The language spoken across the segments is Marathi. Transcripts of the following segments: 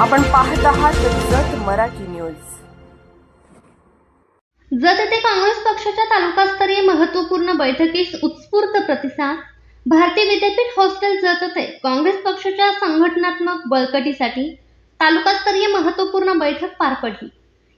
आपण पाहत आहात जत मराठी न्यूज. जत येथे काँग्रेस पक्षाच्या तालुकास्तरीय महत्त्वपूर्ण बैठकीस उत्स्फूर्त प्रतिसाद. भारतीय विद्यापीठ हॉस्टेल जत येथे काँग्रेस पक्षाच्या संघटनात्मक बळकटीसाठी तालुकास्तरीय महत्त्वपूर्ण बैठक पार पडली.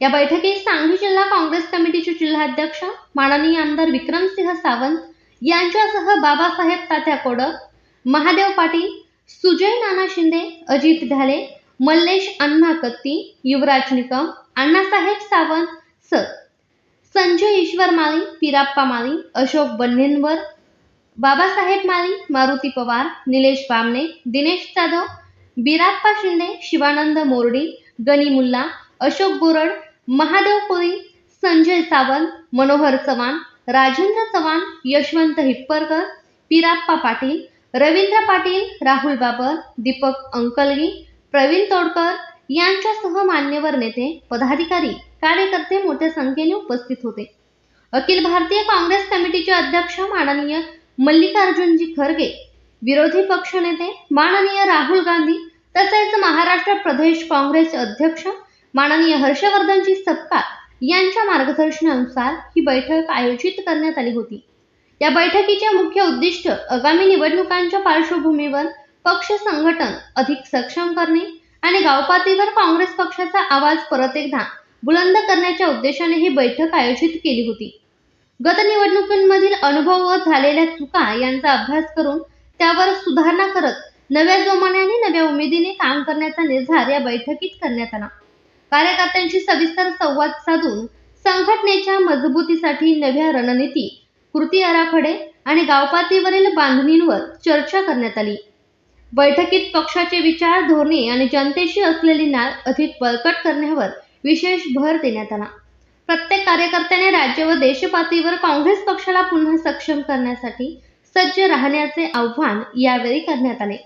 या बैठकीस सांगली जिल्हा काँग्रेस कमिटीचे जिल्हाध्यक्ष माननीय आमदार विक्रमसिंह सावंत यांच्यासह बाबासाहेब तात्या कोडक महादेव पाटील सुजय नाना शिंदे अजित ढाले मल्लेश अण्णा कत्ती युवराज निकम अण्णासाहेब सावंत सर. संजय ईश्वर माळी पिराप्पा माळी अशोक बन्हेनवर बाबासाहेब माळी मारुती पवार निलेश बामणे दिनेश जाधव बिराप्पा शिंदे शिवानंद मोरडी गणी मुल्ला अशोक बोरड महादेव पुरी संजय सावंत मनोहर चव्हाण राजेंद्र चव्हाण यशवंत हिप्परकर पिराप्पा पाटील रवींद्र पाटील राहुल बाबर दीपक अंकलगी प्रवीण तोडकर यांच्यासह मान्यवर नेते पदाधिकारी कार्यकर्ते मोठ्या संख्येने उपस्थित होते. अखिल भारतीय काँग्रेस कमिटीचे अध्यक्ष माननीय मल्लिकार्जुनजी खरगे विरोधी पक्षनेते माननीय राहुल गांधी तसेच महाराष्ट्र प्रदेश काँग्रेस अध्यक्ष माननीय हर्षवर्धनजी सपकाळ यांच्या मार्गदर्शनानुसार ही बैठक आयोजित करण्यात आली होती. या बैठकीचे मुख्य उद्दिष्ट आगामी निवडणुकांच्या पार्श्वभूमीवर पक्ष संघटन अधिक सक्षम करणे आणि गावपातळीवर काँग्रेस पक्षाचा आवाज परत एकदा बुलंद करण्याच्या उद्देशाने ही बैठक आयोजित केली होती. गत निवडणुकींमधील अनुभव व झालेल्या चुका यांचा अभ्यास करून त्यावर सुधारणा करत नव्या जोमाने नव्या उमेदीने काम करण्याचा निर्धार या बैठकीत करण्यात आला. कार्यकर्त्यांशी सविस्तर संवाद साधून संघटनेच्या मजबूतीसाठी नव्या रणनीती कृती आराखडे आणि गावपातळीवरील बांधणींवर चर्चा करण्यात आली. बैठकीत पक्षाचे विचार धोरणे आणि जनतेशी असलेली नाळ अधिक बळकट करण्यावर विशेष भर देण्यात आला. प्रत्येक कार्यकर्त्याने राज्य व देशपातळीवर काँग्रेस पक्षाला पुन्हा सक्षम करण्यासाठी सज्ज राहण्याचे आव्हान यावेळी करण्यात आले.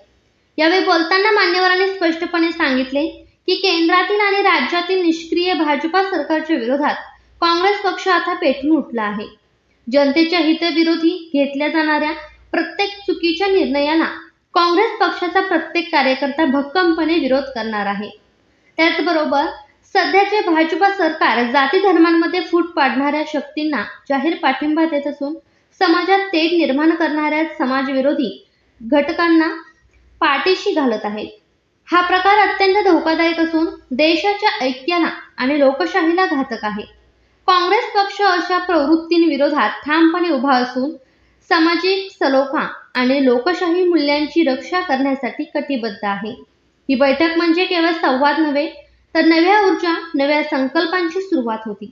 यावेळी बोलताना मान्यवरांनी स्पष्टपणे सांगितले की केंद्रातील आणि राज्यातील निष्क्रिय भाजपा सरकारच्या विरोधात काँग्रेस पक्ष आता पेटून उठला आहे. जनतेच्या हितविरोधी घेतल्या जाणाऱ्या प्रत्येक चुकीच्या निर्णयाला काँग्रेस पक्षाचा प्रत्येक कार्यकर्ता भक्कमपणे विरोध करणार आहे. त्याचबरोबर सध्याचे भाजपा सरकार जाती धर्मांमध्ये फूट पाडणाऱ्या शक्तींना जाहीर पाठिंबा देत असून समाजात तेढ निर्माण करणाऱ्या समाजविरोधी घटकांना पाठीशी घालत आहेत. हा प्रकार अत्यंत धोकादायक असून देशाच्या ऐक्याला आणि लोकशाहीला घातक आहे. काँग्रेस पक्ष अशा प्रवृत्तींविरोधात ठामपणे उभा असून सामाजिक सलोखा आणि लोकशाही मूल्यांची रक्षा करण्यासाठी कटिबद्ध आहे. ही बैठक म्हणजे केवळ संवाद नव्हे तर नव्या ऊर्जा नव्या संकल्पांची सुरुवात होती.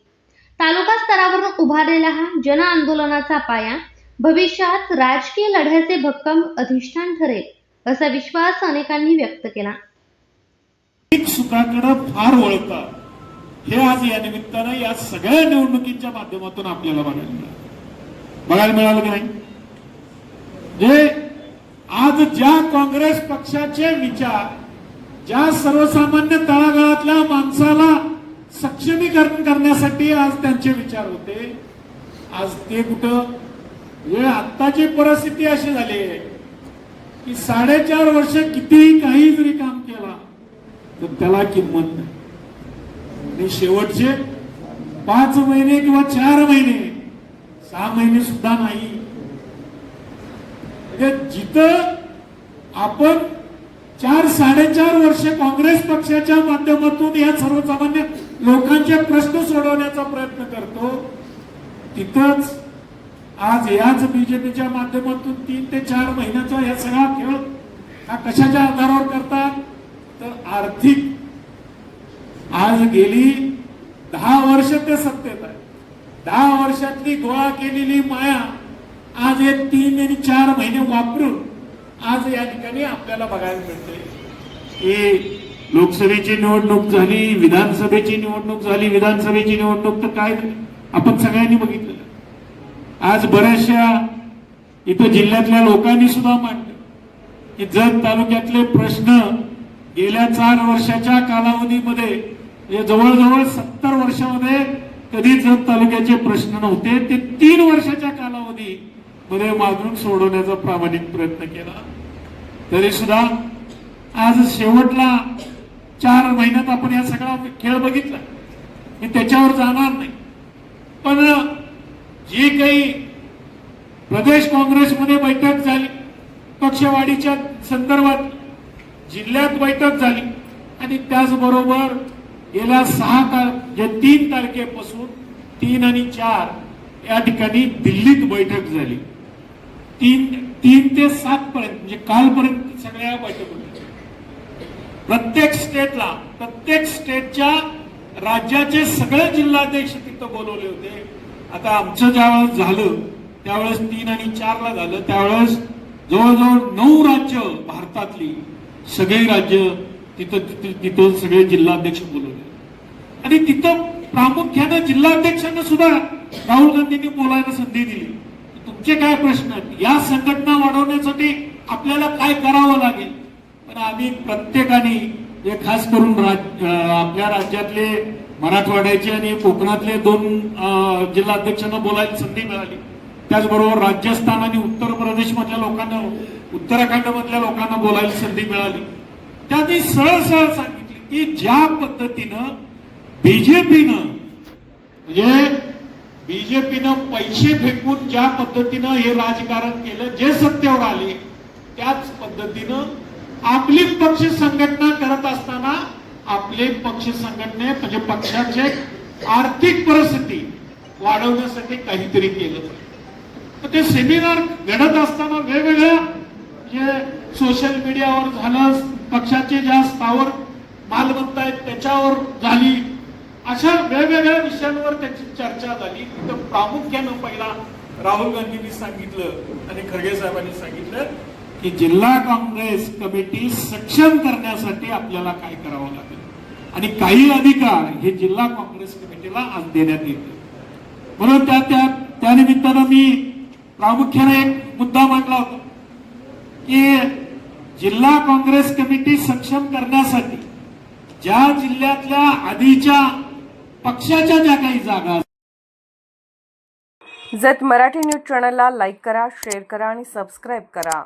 तालुका स्तरावर उभारलेला हा जन आंदोलनाचा पाया भविष्यात राजकीय लढ्याचे भक्कम अधिष्ठान ठरेल असा विश्वास अनेकांनी व्यक्त केला. एक सुखाकडे फार वळतात हे आज या निमित्तानं या सगळ्या निवडणुकीच्या माध्यमातून आपल्याला बघायला मिळालं. बघायला मिळालं की नाही? हे आज ज्या काँग्रेस पक्षाचे विचार ज्या सर्वसामान्य तळागाळातल्या माणसाला सक्षमीकरण करण्यासाठी आज त्यांचे विचार होते आज ते कुठं? हे आत्ताची परिस्थिती अशी झाली आहे की साडेचार वर्ष कितीही काही जरी काम केला तर त्याला किंमत नाही. आणि शेवटचे पाच महिने किंवा चार महिने सहा महिने सुद्धा नाही. म्हणजे जिथं आपण चार साडेचार वर्ष काँग्रेस पक्षाच्या माध्यमातून या सर्वसामान्य लोकांचे प्रश्न सोडवण्याचा प्रयत्न करतो तिथंच आज याच बीजेपीच्या माध्यमातून तीन ते चार महिन्याचा या सगळा खेळ हा कशाच्या आधारावर करतात? तर आर्थिक. आज गेली दहा वर्ष ते सत्तेत आहे दहा वर्षातली गोळा केलेली माया आज हे तीन आणि चार महिने वापरून आज या ठिकाणी आपल्याला बघायला मिळते की लोकसभेची निवडणूक झाली विधानसभेची निवडणूक झाली विधानसभेची निवडणूक तर काय आपण सगळ्यांनी बघितलं. आज बऱ्याचशा इथं जिल्ह्यातल्या लोकांनी सुद्धा मांडलं. की जत तालुक्यातले प्रश्न गेल्या चार वर्षाच्या कालावधीमध्ये म्हणजे जवळजवळ सत्तर वर्षामध्ये कधी जत तालुक्याचे प्रश्न नव्हते ते तीन वर्षाच्या कालावधी मध्ये मागून सोडवण्याचा प्रामाणिक प्रयत्न केला. तरी सुद्धा आज शेवटला चार महिन्यात आपण या सगळा खेळ बघितला. मी त्याच्यावर जाणार नाही. पण जी काही प्रदेश काँग्रेसमध्ये बैठक झाली पक्षवाढीच्या संदर्भात जिल्ह्यात बैठक झाली आणि त्याचबरोबर गेल्या सहा तार जे तीन तारखेपासून तीन आणि चार या ठिकाणी दिल्लीत बैठक झाली. तीन तीन ते सात पर्यंत म्हणजे कालपर्यंत सगळ्या बैठक होत्या. प्रत्येक स्टेटला प्रत्येक स्टेटच्या राज्याचे सगळे जिल्हाध्यक्ष तिथं बोलवले होते. आता आमचं ज्यावेळेस झालं त्यावेळेस तीन आणि चारला झालं त्यावेळेस जवळजवळ नऊ राज्य भारतातली सगळी राज्य तिथं तिथं सगळे जिल्हाध्यक्ष बोलवले. आणि तिथं प्रामुख्यानं जिल्हाध्यक्षांना सुद्धा राहुल गांधींनी बोलायला संधी दिली. तुमचे काय प्रश्न आहेत? या संघटना वाढवण्यासाठी आपल्याला काय करावं लागेल? पण आम्ही प्रत्येकाने जे खास करून राज- आपल्या राज्यातले मराठवाड्याचे आणि कोकणातले दोन जिल्हाध्यक्षांना बोलायला संधी मिळाली. त्याचबरोबर राजस्थान आणि उत्तर प्रदेश मधल्या लोकांना उत्तराखंडमधल्या लोकांना बोलायला संधी मिळाली. त्यांनी सरळ सरळ सांगितली की ज्या पद्धतीनं बीजेपीनं म्हणजे बीजेपीनं पैसे फेकून ज्या पद्धतीनं हे राजकारण केलं जे सत्तेवर आले त्याच पद्धतीनं आपली पक्ष संघटना करत असताना आपले पक्ष संघटने म्हणजे पक्षाचे आर्थिक परिस्थिती वाढवण्यासाठी काहीतरी केलं. तर ते सेमिनार घडत असताना वेगवेगळ्या जे सोशल मीडियावर झालं पक्षाचे ज्या स्थावर मालमत्ता आहेत त्याच्यावर झाली. अशा वेगवेगळ्या विषयांवर त्याची चर्चा झाली. तर प्रामुख्यानं पहिला राहुल गांधींनी सांगितलं आणि खरगे साहेबांनी सांगितलं की जिल्हा काँग्रेस कमिटी सक्षम करण्यासाठी आपल्याला काय करावं लागेल? आणि काही अधिकार हे जिल्हा काँग्रेस कमिटीला आज देण्यात येते म्हणून त्या त्या त्यानिमित्तानं मी प्रामुख्याने एक मुद्दा मांडला होता की जिल्हा काँग्रेस कमिटी सक्षम करण्यासाठी ज्या जिल्ह्यातल्या आधीच्या पक्षाच्या ज्या काही जागा जत मराठी न्यूज चॅनलला लाईक करा शेअर करा आणि सबस्क्राईब करा.